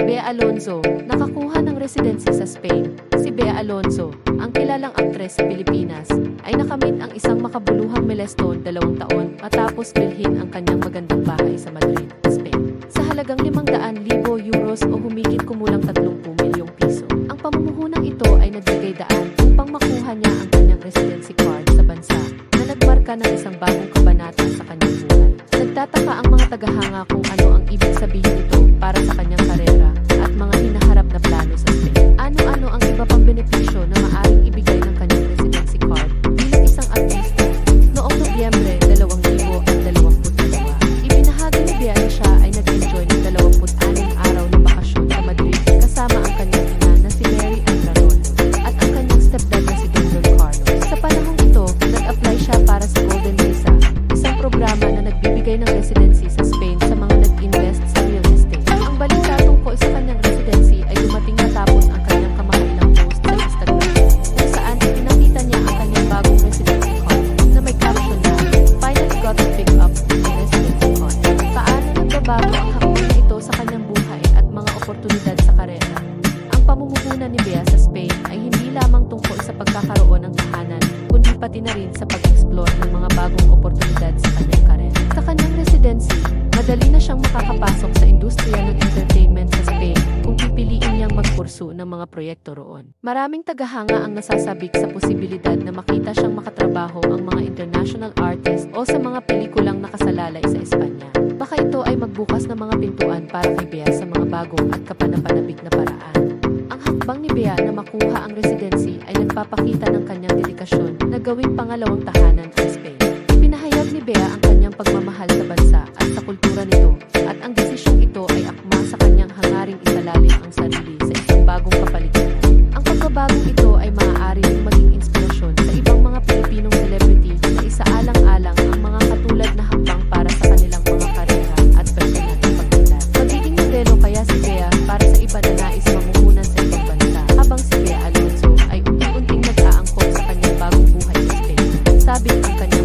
Bea Alonzo, nakakuha ng residency sa Spain. Si Bea Alonzo, ang kilalang aktres sa Pilipinas, ay nakamit ang isang makabuluhang milestone dalawang taon matapos bilhin ang kanyang magandang bahay sa Madrid, Spain. Sa halagang 500,000 euros o humigit kumulang 30 milyong piso. Ang pamumuhunang ito ay nagbigay daan upang makuha niya ang kanyang residency card sa bansa na nagmarka ng isang bagong kabanata sa. Nagtataka ang mga tagahanga kung ano ang ibig sabihin nito para sa kanyang karera at mga hinaharap oportunidad sa karera? Ang pamumuhunan ni Bea sa Spain ay hindi lamang tungkol sa pagkakaroon ng tahanan, kundi pati na rin sa pag-explore ng mga bagong oportunidad sa kanyang karera. Sa kanyang residency, madali na siyang makakapasok sa industriya ng entertainment sa Spain kung pipiliin niyang magpursu ng mga proyekto roon. Maraming tagahanga ang nasasabik sa posibilidad na makita siyang makatrabaho ang mga international artist o sa mga pelikulang nakasalalay sa Espanya. Bagong at kapanapanabik na paraan. Ang hakbang ni Bea na makuha ang residency ay nagpapakita ng kanyang dedikasyon na gawing pangalawang tahanan ang Spain. Pinahayag ni Bea ang kanyang pagmamahal sa bansa at sa kultura nito at ang desisyong ito ay akma sa kanyang hangaring isalalim ang sarili sa isang bagong kapaligiran. Ang pagbabagong ito ay maaari ring maging inspirasyon Spain. Sabit ang kanyang